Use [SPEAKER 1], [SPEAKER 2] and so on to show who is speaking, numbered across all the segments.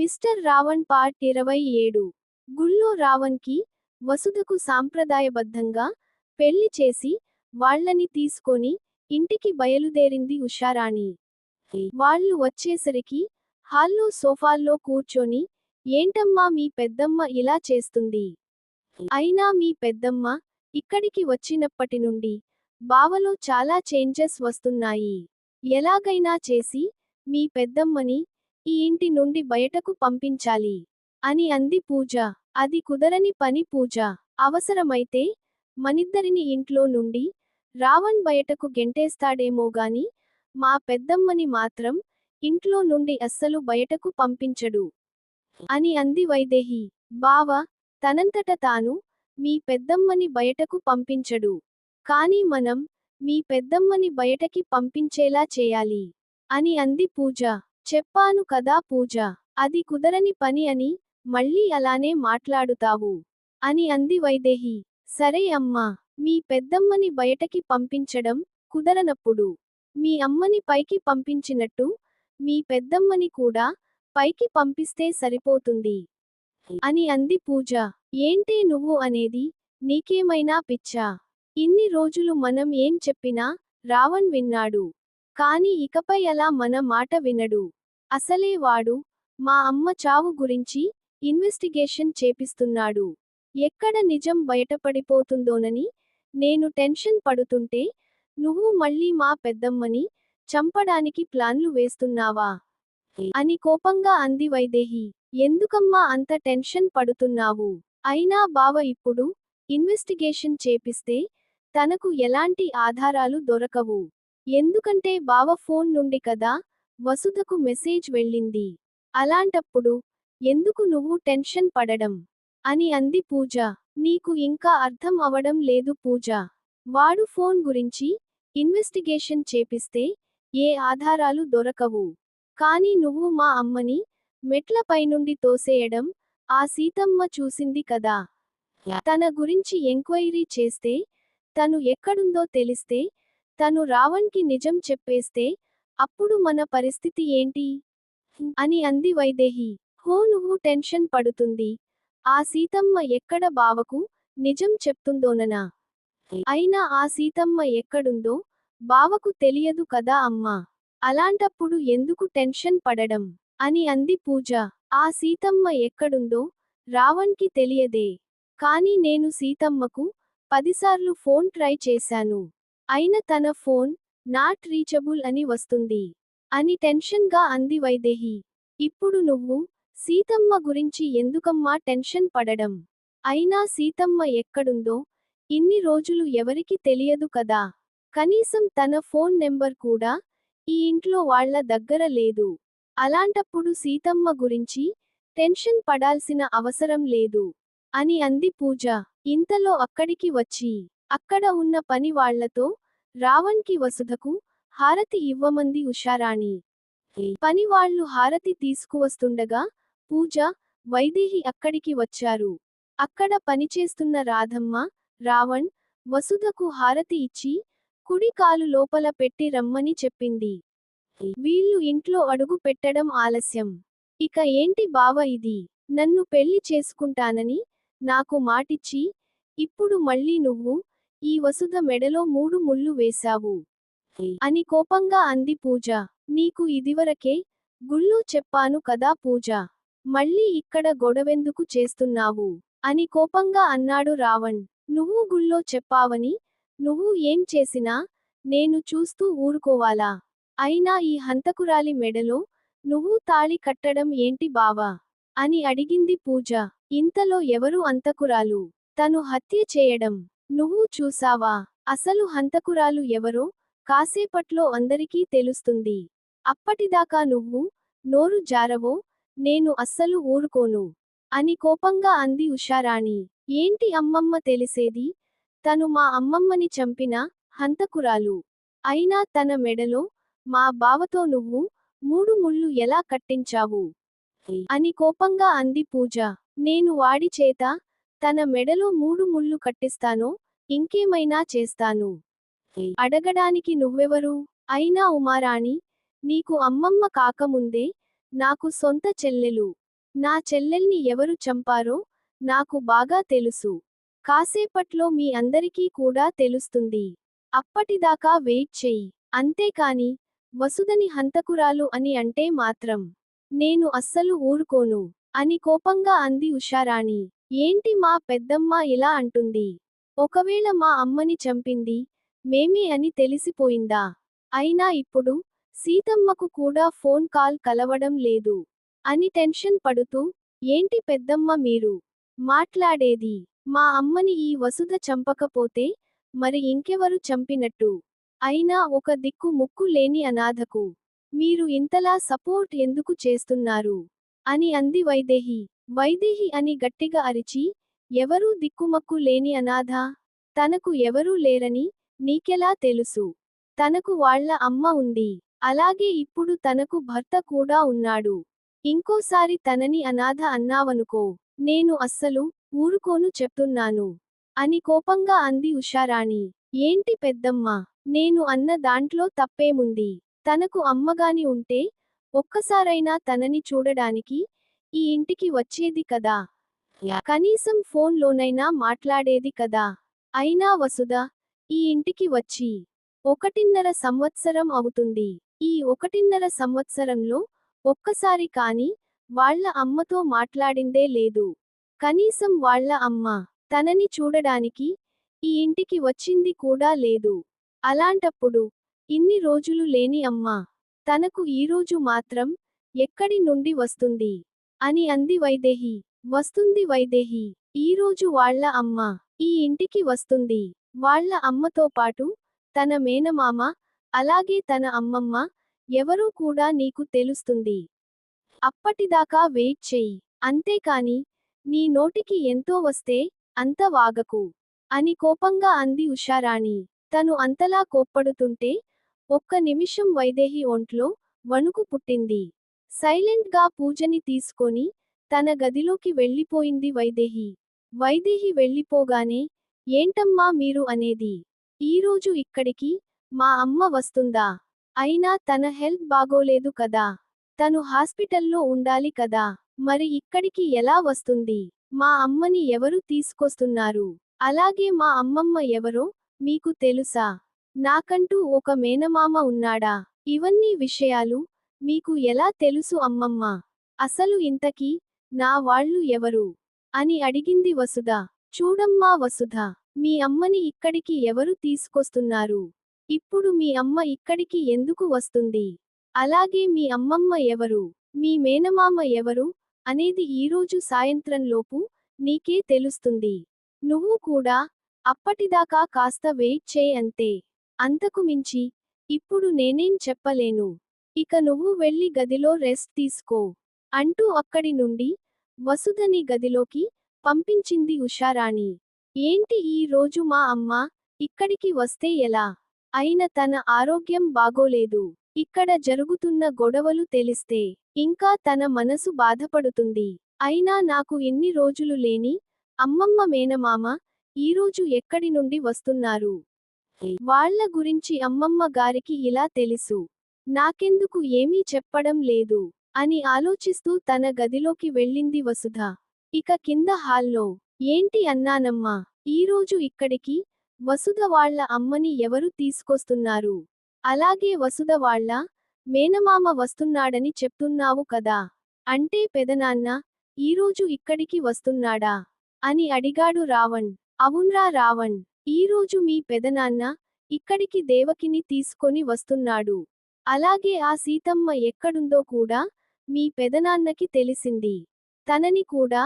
[SPEAKER 1] Mister Raavan part ఇరవై ఏడు. గుళ్ళో రావణ్కి వసుధకు సాంప్రదాయబద్ధంగా పెళ్ళి చేసి వాళ్ళని తీసుకొని ఇంటికి బయలుదేరింది ఉషారాణి. వాళ్ళు వచ్చేసరికి హాల్లో సోఫాల్లో కూర్చొని ఏంటమ్మా మీ పెద్దమ్మ ఇలా చేస్తుంది? అయినా మీ పెద్దమ్మ ఇక్కడికి వచ్చినప్పటి నుండి బావలో చాలా చేంజెస్ వస్తున్నాయి. ఎలాగైనా చేసి మీ పెద్దమ్మని ఈ ఇంటి నుండి బయటకు పంపించాలి. అని అంది పూజ. అది కుదరని పని పూజ. అవసరమైతే మనిద్దరిని ఇంట్లో నుండి రావణ్ బయటకు గెంటేస్తాడేమోగాని మా పెద్దమ్మని మాత్రం ఇంట్లో నుండి అస్సలు బయటకు పంపించడు. అని అంది వైదేహి. బావ తనంతట తాను మీ పెద్దమ్మని బయటకు పంపించడు. కాని మనం మీ పెద్దమ్మని బయటకి పంపించేలా చేయాలి. అని అంది పూజ. చెప్పాను కదా పూజ అది కుదరని పని అని మళ్ళీ అలానే మాట్లాడుతావు అని అంది వైదేహి. సరే అమ్మా మీ పెద్దమ్మని బయటకి పంపించడం కుదరనప్పుడు మీ అమ్మని పైకి పంపించినట్టు మీ పెద్దమ్మని కూడా పైకి పంపిస్తే సరిపోతుంది అని అంది పూజ. ఏంటే నువ్వు అనేది నీకేమైనా పిచ్చా? ఇన్ని రోజులు మనం ఏం చెప్పినా రావణ్ విన్నాడు. కాని ఇకపై అలా మన మాట వినడు. అసలే వాడు మా అమ్మ చావు గురించి ఇన్వెస్టిగేషన్ చేపిస్తున్నాడు. ఎక్కడ నిజం బయటపడిపోతుందోనని నేను టెన్షన్ పడుతుంటే నువ్వు మళ్ళీ మా పెద్దమ్మని చంపడానికి ప్లాన్లు వేస్తున్నావా? అని కోపంగా అంది వైదేహి. ఎందుకమ్మా అంత టెన్షన్ పడుతున్నావు? అయినా బావ ఇప్పుడు ఇన్వెస్టిగేషన్ చేపిస్తే తనకు ఎలాంటి ఆధారాలు దొరకవు. ఎందుకంటే బావ ఫోన్ నుండి కదా వసుధకు మెసేజ్ వెళ్ళింది. అలాంటప్పుడు ఎందుకు నువ్వు టెన్షన్ పడడం? అని అంది పూజ. నీకు ఇంకా అర్థం అవడం లేదు పూజ. వాడు ఫోన్ గురించి ఇన్వెస్టిగేషన్ చేపిస్తే ఏ ఆధారాలు దొరకవు. కాని నువ్వు మా అమ్మని మెట్లపై నుండి తోసేయడం ఆ సీతమ్మ చూసింది కదా. తన గురించి ఎంక్వైరీ చేస్తే తను ఎక్కడుందో తెలిస్తే తను రావణ్కి నిజం చెప్పేస్తే అప్పుడు మన పరిస్థితి ఏంటి? అని అంది వైదేహి. హో నువ్వు టెన్షన్ పడుతుంది. ఆ సీతమ్మ ఎక్కడ బావకు నిజం చెప్తుందోననా? అయినా ఆ సీతమ్మ ఎక్కడుందో బావకు తెలియదు కదా అమ్మా. అలాంటప్పుడు ఎందుకు టెన్షన్ పడడం? అని అంది పూజ. ఆ సీతమ్మ ఎక్కడుందో రావణ్కి తెలియదే. కాని నేను సీతమ్మకు పదిసార్లు ఫోన్ ట్రై చేశాను. అయిన తన ఫోన్ నాట్ రీచబుల్ అని వస్తుంది. అని టెన్షన్గా అంది వైదేహి. ఇప్పుడు నువ్వు సీతమ్మ గురించి ఎందుకమ్మా టెన్షన్ పడడం? అయినా సీతమ్మ ఎక్కడుందో ఇన్ని రోజులు ఎవరికి తెలియదు కదా? కనీసం తన ఫోన్ నెంబర్ కూడా ఈ ఇంట్లో వాళ్ళ దగ్గర లేదు. అలాంటప్పుడు సీతమ్మ గురించి టెన్షన్ పడాల్సిన అవసరం లేదు. అని అంది పూజ. ఇంతలో అక్కడికి వచ్చి అక్కడ ఉన్న పని వాళ్ళతో రావణ్కి వసుధకు హారతి ఇవ్వమంది ఉషారాణి. పనివాళ్ళు హారతి తీసుకువస్తుండగా పూజ వైదేహి అక్కడికి వచ్చారు. అక్కడ పనిచేస్తున్న రాధమ్మ రావణ్ వసుధకు హారతి ఇచ్చి కుడి కాలు లోపల పెట్టి రమ్మని చెప్పింది. వీళ్ళు ఇంట్లో అడుగు పెట్టడం ఆలస్యం. ఇక ఏంటి బావ ఇది? నన్ను పెళ్ళి చేసుకుంటానని నాకు మాటిచ్చి ఇప్పుడు మళ్ళీ నువ్వు ఈ వసుధ మెడలో మూడు ముళ్ళు వేశావు. అని కోపంగా అంది పూజ. నీకు ఇదివరకే గుళ్ళు చెప్పాను కదా పూజ. మళ్ళీ ఇక్కడ గొడవెందుకు చేస్తున్నావు? అని కోపంగా అన్నాడు రావణ్. నువ్వు గుళ్ళో చెప్పావని నువ్వు ఏం చేసినా నేను చూస్తూ ఊరుకోవాలా? అయినా ఈ హంతకురాలి మెడలో నువ్వు తాళి కట్టడం ఏంటి బావా? అని అడిగింది పూజ. ఇంతలో ఎవరు అంతకురాలు తను హత్య చేయడం. నువ్వు చూసావా? అసలు హంతకురాలు ఎవరో? కాసేపట్లో అందరికీ తెలుస్తుంది. అప్పటిదాకా నువ్వు నోరు జారవో? నేను అస్సలు ఊరుకోను. అని కోపంగా అంది ఉషారాణి. ఏంటి అమ్మమ్మ తెలిసేది? తను మా అమ్మమ్మని చంపిన హంతకురాలు. అయినా తన మెడలో మా బావతో నువ్వు మూడు ముళ్ళు ఎలా కట్టించావు? అని కోపంగా అంది పూజ. నేను వాడి చేత తన మెడలో మూడు ముళ్ళు కట్టిస్తానో ఇంకేమైనా చేస్తాను. అడగడానికి నువ్వెవరు? అయినా ఉమారాణి నీకు అమ్మమ్మ కాకముందే నాకు సొంత చెల్లెలు. నా చెల్లెల్ని ఎవరు చంపారో నాకు బాగా తెలుసు. కాసేపట్లో మీ అందరికీ కూడా తెలుస్తుంది. అప్పటిదాకా వెయిట్ చెయ్యి. అంతేకాని వసుదని హంతకురాలు అని అంటే మాత్రం నేను అస్సలు ఊరుకోను అని కోపంగా అంది ఉషారాణి. ఏంటి మా పెద్దమ్మ ఇలా అంటుంది. ఒకవేళ మా అమ్మని చంపింది మేమే అని తెలిసిపోయిందా? అయినా ఇప్పుడు సీతమ్మకు కూడా ఫోన్ కాల్ కలవడం లేదు అని టెన్షన్ పడుతూ ఏంటి పెద్దమ్మ మీరు? మాట్లాడేది. మా అమ్మని ఈ వసుధ చంపకపోతే మరి ఇంకెవరు చంపినట్టు? అయినా ఒక దిక్కు ముక్కు లేని అనాథకు మీరు ఇంతలా సపోర్ట్ ఎందుకు చేస్తున్నారు? అని అంది వైదేహి. వైదేహి అని గట్టిగా అరిచి ఎవరూ దిక్కుమక్కు లేని అనాథ తనకు ఎవరూ లేరని నీకెలా తెలుసు? తనకు వాళ్ళ అమ్మ ఉంది. అలాగే ఇప్పుడు తనకు భర్త కూడా ఉన్నాడు. ఇంకోసారి తనని అనాథ అన్నావనుకో నేను అస్సలు ఊరుకోను చెప్తున్నాను అని కోపంగా అంది ఉషారాణి. ఏంటి పెద్దమ్మ నేను అన్న దాంట్లో తప్పేముంది? తనకు అమ్మగాని ఉంటే ఒక్కసారైనా తనని చూడడానికి ఈ ఇంటికి వచ్చేది కదా? కనీసం ఫోన్లోనైనా మాట్లాడేది కదా? అయినా వసుధ ఈ ఇంటికి వచ్చి ఒకటిన్నర సంవత్సరం అవుతుంది. ఈ ఒకటిన్నర సంవత్సరంలో ఒక్కసారి కాని వాళ్ళ అమ్మతో మాట్లాడిందే లేదు. కనీసం వాళ్ళ అమ్మ తనని చూడడానికి ఈ ఇంటికి వచ్చింది కూడా లేదు. అలాంటప్పుడు ఇన్ని రోజులు లేని అమ్మ తనకు ఈరోజు మాత్రం ఎక్కడి నుండి వస్తుంది? అని అంది వైదేహి. వస్తుంది వైదేహి. ఈరోజు వాళ్ళ అమ్మ ఈ ఇంటికి వస్తుంది. వాళ్ళ అమ్మతో పాటు తన మేనమామ అలాగే తన అమ్మమ్మ ఎవరూ కూడా నీకు తెలుస్తుంది. అప్పటిదాకా వెయిట్ చెయ్యి. అంతేకాని నీ నోటికి ఎంతో వస్తే అంత వాగకు అని కోపంగా అంది ఉషారాణి. తను అంతలా కోప్పడుతుంటే ఒక్క నిమిషం వైదేహి ఒంట్లో వణుకు పుట్టింది. సైలెంట్గా పూజని తీసుకొని తన గదిలోకి వెళ్ళిపోయింది వైదేహి. వైదేహి వెళ్ళిపోగానే ఏంటమ్మా మీరు అనేది? ఈరోజు ఇక్కడికి మా అమ్మ వస్తుందా? అయినా తన హెల్త్ బాగోలేదు కదా? తను హాస్పిటల్లో ఉండాలి కదా? మరి ఇక్కడికి ఎలా వస్తుంది? మా అమ్మని ఎవరు తీసుకొస్తున్నారు? అలాగే మా అమ్మమ్మ ఎవరో మీకు తెలుసా? నాకంటూ ఒక మేనమామ ఉన్నాడా? ఇవన్నీ విషయాలు మీకు ఎలా తెలుసు అమ్మమ్మ? అసలు ఇంతకీ నా వాళ్ళు ఎవరు? అని అడిగింది వసుధ. చూడమ్మా వసుధ మీ అమ్మని ఇక్కడికి ఎవరు తీసుకొస్తున్నారు? ఇప్పుడు మీ అమ్మ ఇక్కడికి ఎందుకు వస్తుంది? అలాగే మీ అమ్మమ్మ ఎవరు? మీ మేనమామ ఎవరు? అనేది ఈరోజు సాయంత్రంలోపు నీకే తెలుస్తుంది. నువ్వు కూడా అప్పటిదాకా కాస్త వెయిట్ చేయంతే. అంతకుమించి ఇప్పుడు నేనేం చెప్పలేను. ఇక నువ్వు వెళ్ళి గదిలో రెస్ట్ తీసుకో అంటూ అక్కడి నుండి వసుధని గదిలోకి పంపించింది ఉషారాణి. ఏంటి ఈ రోజు మా అమ్మ? ఇక్కడికి వస్తే ఎలా? అయిన తన ఆరోగ్యం బాగోలేదు. ఇక్కడ జరుగుతున్న గొడవలు తెలిస్తే ఇంకా తన మనసు బాధపడుతుంది. అయినా నాకు ఎన్ని రోజులు లేని అమ్మమ్మ మేనమామ ఈరోజు ఎక్కడి నుండి వస్తున్నారు? వాళ్ళ గురించి అమ్మమ్మ గారికి ఇలా తెలుసు. నాకెందుకు ఏమీ చెప్పడం లేదు అని ఆలోచిస్తూ తన గదిలోకి వెళ్ళింది వసుధ. ఇక కింద హాల్లో ఏంటి అన్నానమ్మా ఈరోజు ఇక్కడికి? వసుధ వాళ్ళ అమ్మని ఎవరు తీసుకొస్తున్నారు? అలాగే వసుధ వాళ్ళ మేనమామ వస్తున్నాడని చెప్తున్నావు కదా? అంటే పెదనాన్న ఈరోజు ఇక్కడికి వస్తున్నాడా అని అడిగాడు రావణ్. అవున్రా రావణ్ ఈరోజు మీ పెదనాన్న ఇక్కడికి దేవకిని తీసుకొని వస్తున్నాడు. అలాగే ఆ సీతమ్మ ఎక్కడుందో కూడా మీ పెదనాన్నకి తెలిసింది. తనని కూడా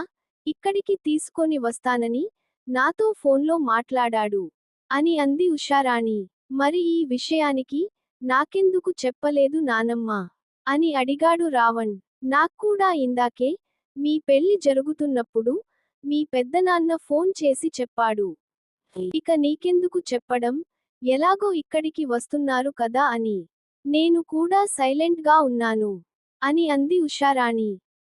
[SPEAKER 1] ఇక్కడికి తీసుకొని వస్తానని నాతో ఫోన్లో మాట్లాడాడు అని అంది ఉషారాణి. మరి ఈ విషయానికి నాకెందుకు చెప్పలేదు నానమ్మ? అని అడిగాడు రావణ్. నాక్కూడా ఇందాకే మీ పెళ్ళి జరుగుతున్నప్పుడు మీ పెద్దనాన్న ఫోన్ చేసి చెప్పాడు. ఇక నీకెందుకు చెప్పడం? ఎలాగో ఇక్కడికి వస్తున్నారు కదా అని. నేను కూడా సైలెంట్గా ఉన్నాను అని అంది ఉషారాణి.